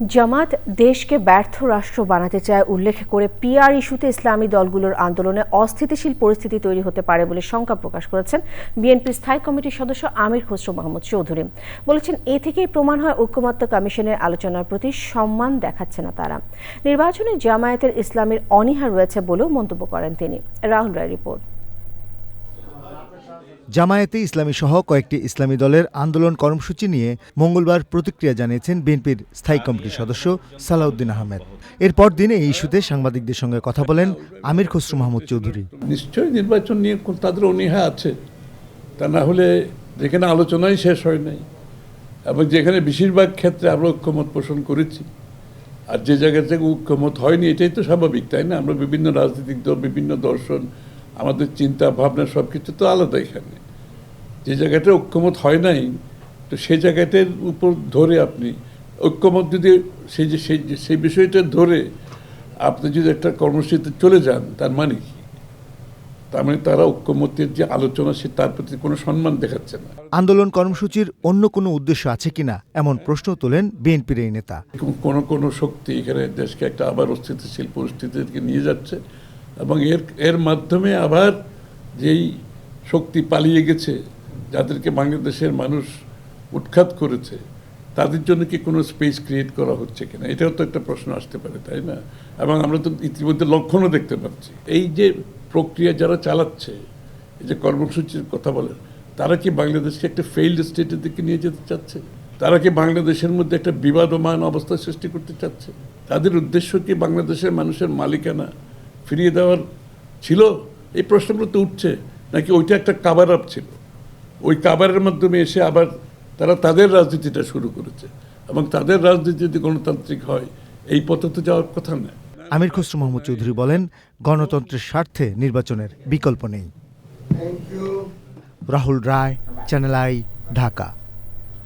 জামাত দেশকে ব্যর্থ রাষ্ট্র বানাতে চায় উল্লেখ করে পিআর ইস্যুতে ইসলামী দলগুলোর আন্দোলনে অস্থিতিশীল পরিস্থিতি তৈরি হতে পারে বলে শঙ্কা প্রকাশ করেছেন বিএনপির স্থায়ী কমিটির সদস্য আমির খসরু মাহমুদ চৌধুরী। বলেছেন, এ থেকেই প্রমাণ হয় ঐক্যমত্য কমিশনের আলোচনার প্রতি সম্মান দেখাচ্ছে না তারা। নির্বাচনে জামায়াতের ইসলামের অনীহা রয়েছে বলেও মন্তব্য করেন তিনি। রাহুল রায় রিপোর্ট। জামায়াতে ইসলামী সহ কয়েকটি ইসলামী দলের আন্দোলন কর্মসূচি নিয়ে মঙ্গলবার প্রতিক্রিয়া জানিয়েছেন বিএনপির স্থায়ী কমিটির সদস্য সালাউদ্দিন আহমেদ। এরপর দিনে এই ইস্যুতে সাংবাদিকদের সঙ্গে কথা বলেন আমির খসরু মাহমুদ চৌধুরী। নিশ্চয়ই নির্বাচন নিয়ে তাদের অনীহা আছে। তা না হলে যেখানে আলোচনাই শেষ হয় নাই, এবং যেখানে বেশিরভাগ ক্ষেত্রে আমরা ঐক্যমত পোষণ করেছি, আর যে জায়গা থেকে ঐক্যমত হয়নি, এটাই তো স্বাভাবিক, তাই না? আমরা বিভিন্ন রাজনৈতিক দল, বিভিন্ন দর্শন আমাদের চিন্তা ভাবনা সব কিছু তো আলাদা এখানে। যে জায়গাটা ঐক্যমত হয় নাই তো সেই জায়গাটার উপর ধরে আপনি ঐক্যমত যদি সেই যে সেই সেই বিষয়টা ধরে আপনি যদি একটা কর্মসূচিতে চলে যান তার মানে কি? তার মানে তারা ঐক্যমতের যে আলোচনা সে তার প্রতি কোনো সম্মান দেখাচ্ছে না। আন্দোলন কর্মসূচির অন্য কোনো উদ্দেশ্য আছে কিনা এমন প্রশ্ন তোলেন বিএনপির এই নেতা। কোন কোন শক্তি এখানে দেশকে একটা আবার অস্থিতিশীল পরিস্থিতিকে নিয়ে যাচ্ছে। এবং এর এর মাধ্যমে আবার যেই শক্তি পালিয়ে গেছে, যাদেরকে বাংলাদেশের মানুষ উৎখাত করেছে, তাদের জন্য কি কোনো স্পেস ক্রিয়েট করা হচ্ছে কিনা? এটাও তো একটা প্রশ্ন আসতে পারে, তাই না? এবং আমরা তো ইতিমধ্যে লক্ষণও দেখতে পাচ্ছি। এই যে প্রক্রিয়া যারা চালাচ্ছে, এই যে কর্মসূচির কথা বলেন, তারা কি বাংলাদেশকে একটা ফেইল্ড স্টেটের দিকে নিয়ে যেতে চাচ্ছে? তারা কি বাংলাদেশের মধ্যে একটা বিবাদমান অবস্থা সৃষ্টি করতে চাচ্ছে? তাদের উদ্দেশ্য কি বাংলাদেশের মানুষের মালিকানা? ফিরিয়ে দেওয়ার ছিল? এই প্রশ্নগুলো তো উঠছে। নাকি ওইটা একটা কাবার আপ ছিল? ওই কাবারের মাধ্যমে এসে আবার তারা তাদের রাজনীতিটা শুরু করেছে এবং তাদের রাজনীতি যদি গণতান্ত্রিক হয় এই পথে তো যাওয়ার কথা না। আমির খসরু মাহমুদ চৌধুরী বলেন গণতন্ত্রের স্বার্থে নির্বাচনের বিকল্প নেই। Rahul Roy channel I Dhaka